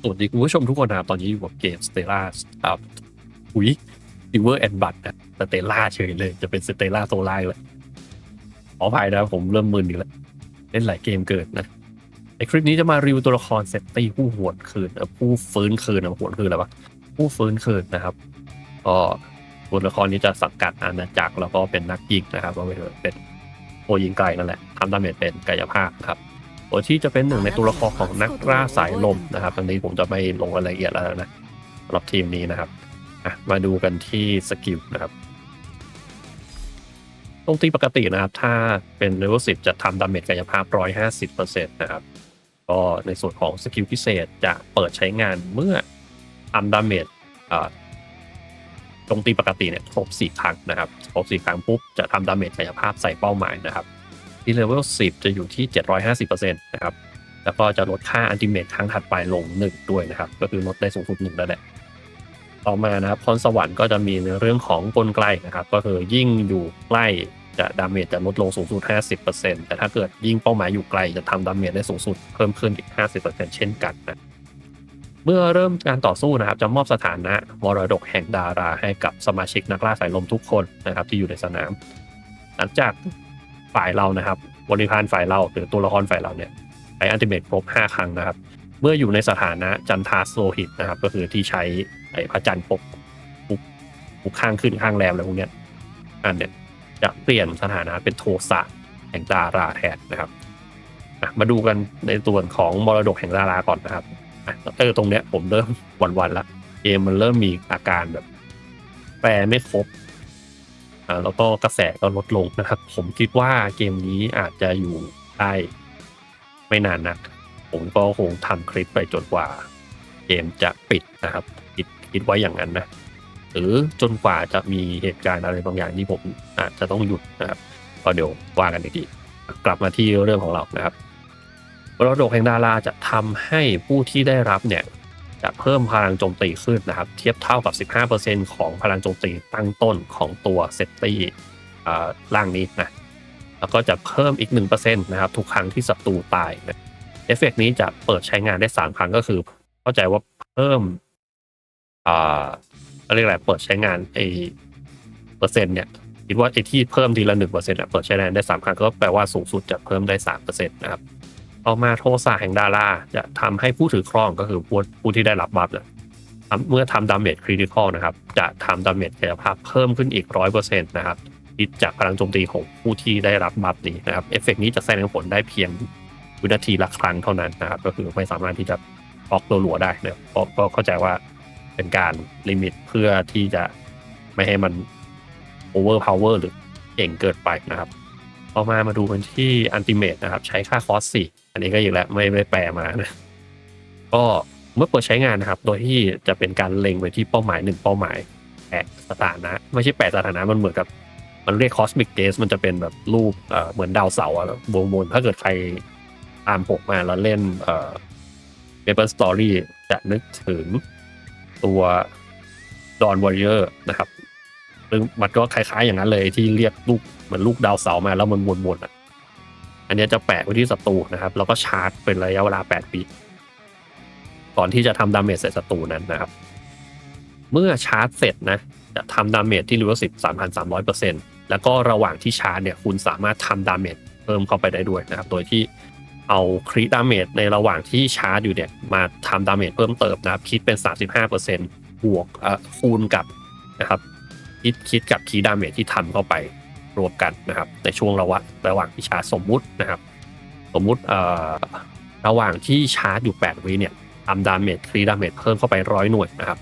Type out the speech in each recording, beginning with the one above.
สวัสดีคุณผู้ชมทุกคนนะครับตอนนี้อยู่กับเกม Stella ครับอุ้ย Silver and Blood นะ Stella เฉยเลยจะเป็น Stella Solar เลยขออภัยนะผมเริ่มมึนอีกแล้ว เล่นหลายเกมเกิดนะในคลิปนี้จะมารีวิวตัวละครเซตตี้ผู้หวนคืนผู้ฟื้นคืนนะหวนคืนอะไรวะผู้ฟื้นคืนนะครับก็ตัวละครนี้จะสังกัดอาณาจักรแล้วก็เป็นนักยิงนะครับก็เป็นโอยิงไกลนั่นแหละทำดาเมจเป็นกายภาพครับ ตัวที่จะเป็นหนึ่งในตัวละครของนักล่าสายลมนะครับตรงนี้ผมจะไม่ลงรายละเอียดแล้วนะสำหรับทีมนี้นะครับมาดูกันที่สกิลนะครับตรงตีปกตินะครับ ถ้าเป็นเลเวล10จะทำดาเมจกายภาพ 150%นะครับ ก็ในส่วนของสกิลพิเศษจะเปิดใช้งานเมื่อทำดาเมจตรงตีปกติเนี่ยครบ 4 ครั้งนะครับ ครบ 4 ครั้งปุ๊บจะทำดาเมจกายภาพใส่เป้าหมายนะครับ ที่เลเวล10 จะอยู่ที่ 750%นะครับ แล้วก็จะลดค่าอันติเมตครั้งถัดไปลง 1 ด้วยนะครับ ก็คือลดได้สูงสุด1นั่นแหละ ต่อมานะครับพรสวรรค์ก็จะมีในเรื่องของกลไกนะครับ ก็คือยิ่งอยู่ใกล้จะดาเมจจะลดลงสูงสุด 50%แต่ถ้าเกิดยิ่งเป้าหมายอยู่ไกลจะทำดาเมจได้สูงสุดเพิ่มขึ้นอีก 50%เช่นกันนะเมื่อเริ่มการต่อสู้นะครับจะมอบสถานะมรดกแห่งดาราให้กับสมาชิกนักล่าสายลมทุกคนนะครับที่อยู่ในสนาม หลังจาก ฝ่ายเรานะครับบริพารฝ่ายเราหรือตัวละครฝ่ายเราเนี่ยใช้อันติเมตครบ 5 ครั้งนะครับ เมื่ออยู่ในสถานะจันทาโซหิตนะครับ ก็คือที่ใช้ไอ้พระจันทร์ปกปุกปกข้างขึ้นข้างแรมอะไรพวกเนี้ยอันเนี่ยจะเปลี่ยนสถานะเป็นโทสะแห่งดาราแทนนะครับมาดูกันในส่วนของมรดกแห่งดาราก่อนนะครับเออตรงเนี้ยผมเริ่มวันๆละเกมมันเริ่มมีอาการแบบแปลไม่ครบ อ่าแล้วก็กระแสก็ลดลงนะครับ ผมคิดว่าเกมนี้อาจจะอยู่ได้ไม่นานนัก ผมก็คงทำคลิปไปจนกว่า เกมจะปิดนะครับ คิดคิดไว้อย่างนั้นนะหรือจนกว่าจะมีเหตุการณ์อะไรบางอย่างที่ผมอาจจะต้องหยุดนะครับก็เดี๋ยวว่ากันอีกทีกลับมาที่เรื่องของเรานะครับมรดกแห่งดาราจะทำให้ผู้ที่ได้รับเนี่ย จะเพิ่มพลังโจมตีขึ้นนะครับ เทียบเท่ากับ 15%ของพลังโจมตีตั้งต้นของตัวเซตตี้อ่าล่างนี้นะแล้วก็จะเพิ่มอีก 1%นะครับ ทุกครั้งที่ศัตรูตายนะเอฟเฟกต์นี้จะเปิดใช้งานได้ 3 ครั้งก็คือ เข้าใจว่าเพิ่มอ่าเรียกอะไรเปิดใช้งานไอเปอร์เซ็นต์เนี่ยคิดว่าไอที่เพิ่มทีละ1%อะเปิดใช้งานได้3ครั้งก็แปลว่าสูงสุดจะเพิ่มได้3%นะครับ ต่อมาโทสะแห่งดาราจะทำให้ผู้ถือครองก็คือผู้ผู้ที่ได้รับบัฟเนี่ยเมื่อทำดาเมจคริติคอลนะครับ จะทำดาเมจกายภาพเพิ่มขึ้นอีกร้อยเปอร์เซ็นต์นะครับคิดจากพลังโจมตีของผู้ที่ได้รับบัฟนี้นะครับ เอฟเฟกต์นี้จะแสดงผลได้เพียงวินาทีละครั้งเท่านั้นนะครับ ก็คือไม่สามารถที่จะบล็อกตัวหลัวได้นะเพราะก็เข้าใจว่าเป็นการลิมิตเพื่อที่จะไม่ให้มันโอเวอร์พาวเวอร์หรือเก่งเกินไปนะครับ ต่อมามาดูกันที่อันติเมตนะครับ ใช้ค่าคอสสี่อันนี้ก็อีกแล้วไม่ไม่แปลมานะ ก็เมื่อเปิดใช้งานนะครับ โดยที่จะเป็นการเล็งไปที่เป้าหมายหนึ่งเป้าหมายแปดสถานะ ไม่ใช่แปดสถานะมันเหมือนกับมันเรียกคอสมิกเกสมันจะเป็นแบบรูปเอ่อเหมือนดาวเสาร์อะวงบนถ้าเกิดใครตามผมมาแล้วเล่นเอ่อเปเปอร์สตอรี่จะนึกถึงตัวดอนวอริเออร์นะครับซึ่งมันก็คล้ายๆอย่างนั้นเลยที่เรียกลูก เหมือนลูกดาวเสามาแล้วมันวนๆอะอันนี้จะแปะไว้ที่ศัตรูนะครับ แล้วก็ชาร์จเป็นระยะเวลา8วิก่อนที่จะทำดาเมจใส่ศัตรูนั้นนะครับ เมื่อชาร์จเสร็จนะจะทำดาเมจที่เลเวลสิบสามพันสามร้อยเปอร์เซ็นต์แล้วก็ระหว่างที่ชาร์จเนี่ยคุณสามารถทำดาเมจเพิ่มเข้าไปได้ด้วยนะครับ โดยที่เอาคริดาเมจในระหว่างที่ชาร์จอยู่เนี่ยมาทำดาเมจเพิ่มเติมนะครับ คิดเป็น 35%บวกเอ่อคูณกับนะครับคิดคิดกับคีดาเมจที่ทำเข้าไป รวมกันนะครับ ในช่วงระหว่างระหว่างที่ชาร์จสมมุตินะครับ สมมุติเอ่อระหว่างที่ชาร์จอยู่ 8 วิเนี่ยทำดาเมจครีดาเมจเพิ่มเข้าไปร้อยหน่วยนะครับ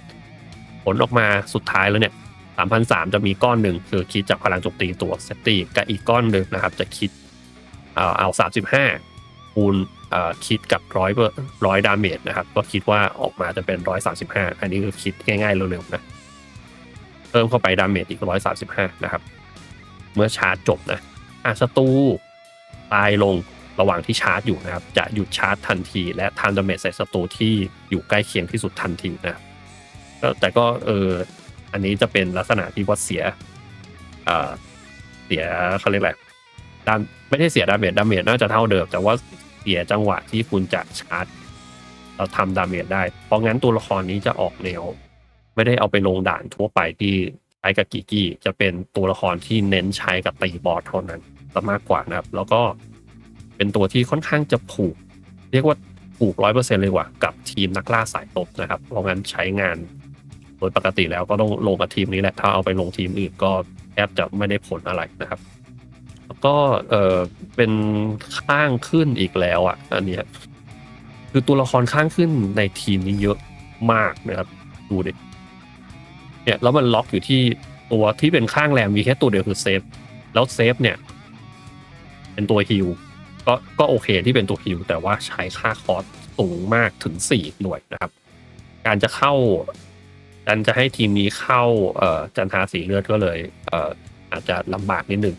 ผลออกมาสุดท้ายแล้วเนี่ย3,003 จะมีก้อนหนึ่งคือคิดจากพลังโจมตีตัวเซตตี้กับอีกก้อนหนึ่งนะครับ จะคิดเอ่อเอา35คูณเอ่อคิดกับร้อยร้อยดาเมจนะครับ ก็คิดว่าออกมาจะเป็น 135 อันนี้คือคิดง่ายๆเร็วๆนะ เพิ่มเข้าไปดาเมจอีก 135 นะครับ เมื่อชาร์จจบนะอาศัตรูตายลงระหว่างที่ชาร์จอยู่นะครับ จะหยุดชาร์จทันที และทำดาเมจใส่ศัตรูที่อยู่ใกล้เคียงที่สุดทันทีนะก็แต่ก็เอออันนี้จะเป็นลักษณะที่ว่าเสียเออเสียเขาเรียกอะไรดามไม่ได้เสียดาเมจดาเมจน่าจะเท่าเดิม แต่ว่าเสียจังหวะที่คุณจะชาร์จเราทำดาเมจได้ เพราะงั้นตัวละครนี้จะออกแนวไม่ได้เอาไปลงด่านทั่วไปที่ ช้กับกิกี้จะเป็นตัวละครที่เน้นใช้กับตีบอสเท่านั้นซะมากกว่านะครับ แล้วก็เป็นตัวที่ค่อนข้างจะผูก เรียกว่าผูกร้อยเปอร์เซ็นต์เลยว่ากับทีมนักล่าสายตบนะครับ เพราะงั้นใช้งานโดยปกติแล้วก็ต้องลงกับทีมนี้แหละ ถ้าเอาไปลงทีมอื่นก็แทบจะไม่ได้ผลอะไรนะครับ แล้วก็เออเป็นข้างขึ้นอีกแล้วอะอันเนี้ยคือตัวละครข้างขึ้นในทีมนี้เยอะมากนะครับ ดูดิ เนี่ยแล้วมันล็อกอยู่ที่ตัวที่เป็นข้างแรมมีแค่ตัวเดียวคือเซฟแล้วเซฟเนี่ยเป็นตัวฮิลก็ก็โอเคที่เป็นตัวฮิลแต่ว่าใช้ค่าคอสสูงมากถึงสี่หน่วยนะครับ การจะเข้าการจะให้ทีมนี้เข้าเอ่อจันทาสีเลือดก็เลยเอ่ออาจจะลำบากนิดนึง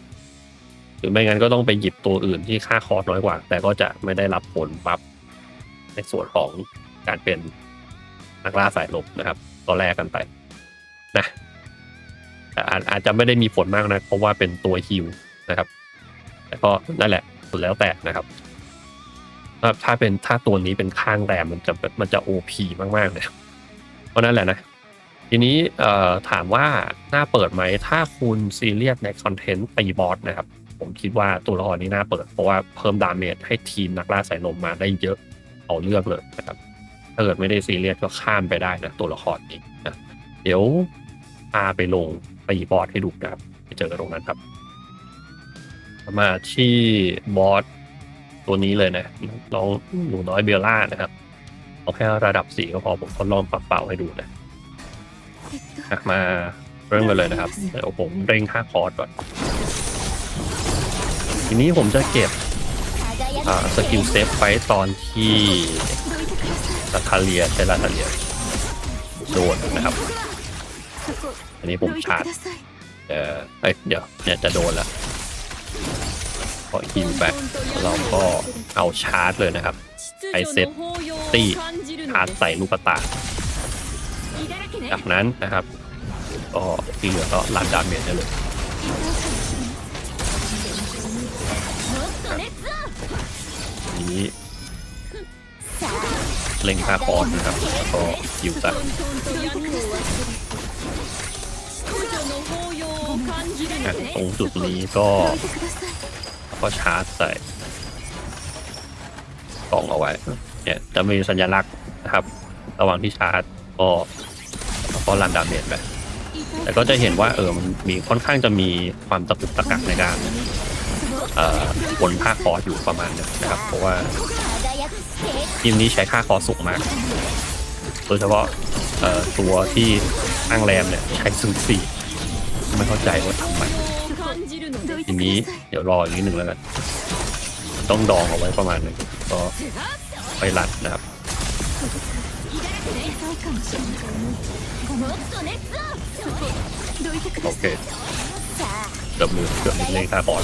หรือไม่งั้นก็ต้องไปหยิบตัวอื่นที่ค่าคอสน้อยกว่า แต่ก็จะไม่ได้รับผลบัฟในส่วนของการเป็นนักล่าสายลบนะครับก็แลกกันไป นะอาจอาจจะไม่ได้มีผลมากนะเพราะว่าเป็นตัวฮิวนะครับ แต่ก็นั่นแหละสุดแล้วแต่นะครับถ้าถ้าเป็นถ้าตัวนี้เป็นข้างแรมมันจะมันจะโอพีมากๆเลยเพราะนั่นแหละนะทีนี้เอ่อถามว่าน่าเปิดไหมถ้าคุณซีเรียสในคอนเทนต์ตีบอสนะครับ ผมคิดว่าตัวละครนี้น่าเปิด เพราะว่าเพิ่มดาเมจให้ทีมนักล่าสายลมมาได้เยอะเอาเรื่องเลยนะครับ ถ้าเกิดไม่ได้ซีเรียสก็ข้ามไปได้นะตัวละครนี้นะเดี๋ยวาไปลงตีบอสให้ดูนะครับไปเจอกันตรงนั้นครับ มาที่บอสตัวนี้เลยนะน้องหนูน้อยเบลล่านะครับเอาแค่ระดับสี่ก็พอผมทดลองปรับเป่าให้ดูนะมาเริ่มกันเลยนะครับเดี๋ยวผมเร่งค่าคอร์สก่อน ทีนี้ผมจะเก็บสกิลเซฟไว้ตอนที่ลาทาเลียใช้ลาทาเลียโดนนะครับ อันนี้ผมชาร์จเออเอ้ยเดี๋ยวเนี่ยจะโดนแล้วพอฮิวไปเราก็เอาชาร์จเลยนะครับไปเซตตีชาร์จใส่ลูกกระตาจากนั้นนะครับก็ที่เหลือก็รันดาเมจได้เลยทีนี้เล็งค่าคอร์สนะครับแล้วก็ฮิวใส่อะ ตรงจุดนี้ก็ก็ชาร์จใส่กล่องเอาไว้เนี่ยจะมีสัญลักษณ์นะครับ ระหว่างที่ชาร์จก็ก็รันดาเมจไปแต่ก็จะเห็นว่าเออมันมีค่อนข้างจะมีความตะกุกตะกักในการบนค่าคอร์สอยู่ประมาณนึงนะครับ เพราะว่าทีมนี้ใช้ค่าคอร์สสูงมาก โดยเฉพาะตัวที่ อ้างแรมเนี่ยใช้ซึ่งสี่ไม่เข้าใจว่าทำไมทีนี้เดี๋ยวรออีกนิดหนึ่งแล้วกันต้องดองเอาไว้ประมาณหนึ่งก็ไปรัดนะครับโอเคเกือบมือเกือบเลขค่าคอร์ส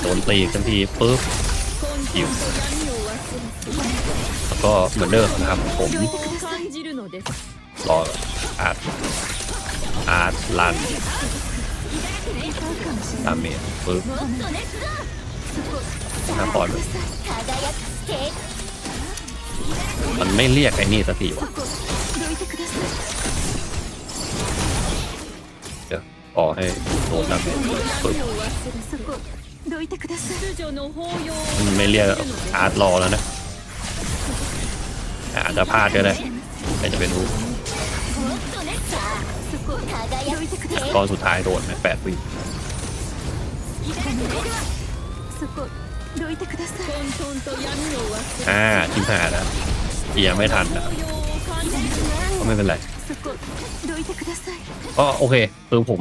โดนตีกันทีปุ๊บหิวแล้วก็เหมือนเดิมนะครับผม รออาร์ตอาร์ตลันดาเมจปุ๊บค่าคอร์สมันไม่เรียกไอ้นี่สักทีวะเดี๋ยวขอให้โดนดาเมจปุ๊บมันไม่เรียกอาร์ตรอแล้วนะอาจจะพลาดก็ได้ ใครจะไปรู้ตอนสุดท้ายโดนไหมแปดวิอ่าทีมหานะเกียร์ไม่ทันนะก็ไม่เป็นไรก็โอเคคือผม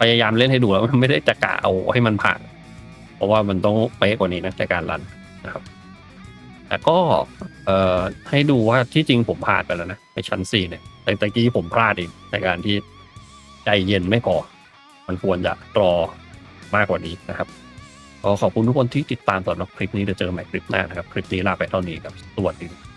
พยายามเล่นให้ดูแล้วมันไม่ได้จะกะเอาให้มันผ่าน เพราะว่ามันต้องเป๊ะกว่านี้นะในการรันนะครับ แต่ก็เอ่อให้ดูว่าที่จริงผมพลาดไปแล้วนะในชั้นสี่เนี่ย แต่ตะกี้ผมพลาดเองในการที่ใจเย็นไม่พอมันควรจะรอมากกว่านี้นะครับก็ขอบคุณทุกคนที่ติดตามสำหรับคลิปนี้เดี๋ยวเจอใหม่คลิปหน้านะครับ คลิปนี้ลาไปเท่านี้ครับสวัสดี